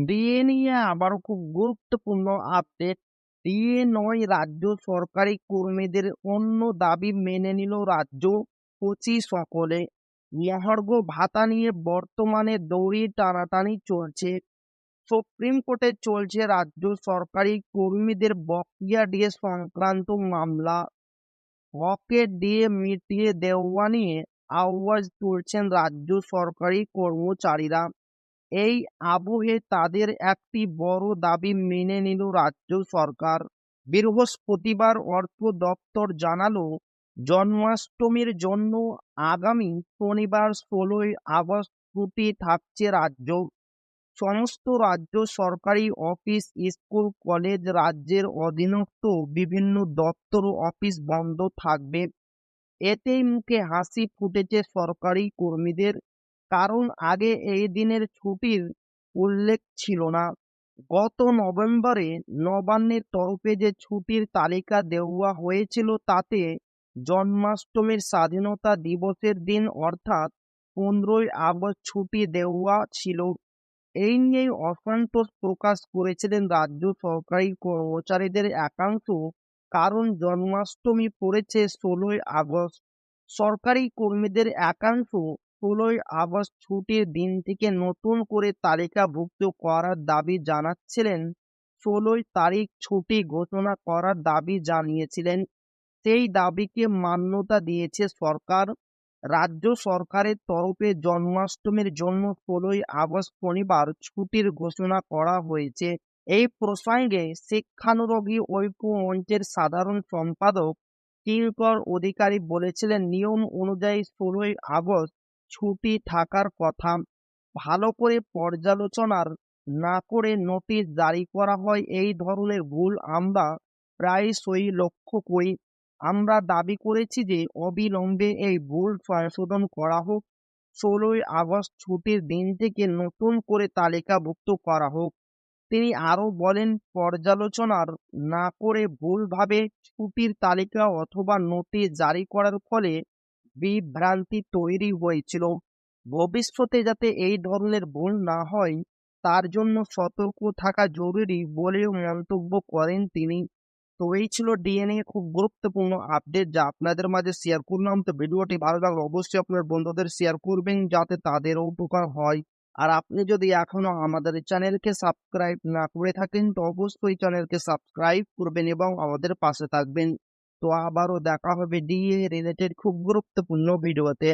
DA নিয়ে আবারও খুব গুরুত্বপূর্ণ আপডেট ডিএ নয়, রাজ্য সরকারি কর্মীদের অন্য দাবি মেনে নিল রাজ্য কচি সকলে। মহার্ঘ ভাতা নিয়ে বর্তমানে দৌড়ি টানাটানি চলছে। সুপ্রিম কোর্টে চলছে রাজ্য সরকারি কর্মীদের বকেয়া ডিএ সংক্রান্ত মামলা। হকে ডিএ মিটিয়ে দেওয়া নিয়ে আওয়াজ তুলছেন রাজ্য সরকারি কর্মচারীরা। এই আবহে তাদের একটি বড় দাবি মেনে নিল রাজ্য সরকার। বৃহস্পতিবার অর্থ দপ্তর জানালো, জন্মাষ্টমীর জন্য আগামী শনিবার ষোলোই আগস্ট ছুটি থাকছে রাজ্য। সমস্ত রাজ্য সরকারি অফিস, স্কুল, কলেজ, রাজ্যের অধীনস্থ বিভিন্ন দপ্তর, অফিস বন্ধ থাকবে। এতেই মুখে হাসি ফুটেছে সরকারি কর্মীদের। কারণ আগে এই দিনের ছুটির উল্লেখ ছিল না। গত নভেম্বরে নবান্নের তরফে যে ছুটির তালিকা দেওয়া হয়েছিল তাতে জন্মাষ্টমীর স্বাধীনতা দিবসের দিন অর্থাৎ পনেরোই আগস্ট ছুটি দেওয়া ছিল। এই নিয়েই অসন্তোষ প্রকাশ করেছিলেন রাজ্য সরকারি কর্মচারীদের একাংশ, কারণ জন্মাষ্টমী পড়েছে ষোলোই আগস্ট। সরকারি কর্মীদের একাংশ ষোলোই আগস্ট ছুটির দিন থেকে নতুন করে তালিকাভুক্ত করার দাবি জানাচ্ছিলেন। ষোলোই তারিখ ছুটি ঘোষণা করার দাবি জানিয়েছিলেন। সেই দাবিকে মান্যতা দিয়েছে সরকার। রাজ্য সরকারের তরফে জন্মাষ্টমীর জন্য ষোলোই আগস্ট শনিবার ছুটির ঘোষণা করা হয়েছে। এই প্রসঙ্গে শিক্ষানুরোগী ঐক্য মঞ্চের সাধারণ সম্পাদক কিঙ্কর অধিকারী বলেছিলেন, নিয়ম অনুযায়ী ষোলোই আগস্ট ছুটি থাকার কথা। ভালো করে পর্যালোচনার না করে নোটিশ জারি করা হয়, এই ধরনের ভুল আমরা প্রায়শই লক্ষ্য করি। আমরা দাবি করেছি যে, অবিলম্বে এই ভুল সংশোধন করা হোক। ষোলোই আগস্ট ছুটির দিন থেকে নতুন করে তালিকাভুক্ত করা হোক। তিনি আরও বলেন, পর্যালোচনার না করে ভুলভাবে ছুটির তালিকা অথবা নোটিশ জারি করার ফলে বিভ্রান্তি তৈরি হয়েছিল। ভবিষ্যতে যাতে এই ধরনের ভুল না হয়, তার জন্য সতর্ক থাকা জরুরি বলেও মন্তব্য করেন তিনি। তো এই ছিল ডিএনএ খুব গুরুত্বপূর্ণ আপডেট যা আপনাদের মাঝে শেয়ার করলাম। তো ভিডিওটি ভালো লাগলে অবশ্যই আপনার বন্ধুদের শেয়ার করবেন যাতে তাদেরও উপকার হয়। আর আপনি যদি এখনও আমাদের চ্যানেলকে সাবস্ক্রাইব না করে থাকেন, তো অবশ্যই চ্যানেলকে সাবস্ক্রাইব করবেন এবং আমাদের পাশে থাকবেন। তো আবারও দেখা হবে ডিএ রিলেটেড খুব গুরুত্বপূর্ণ ভিডিওতে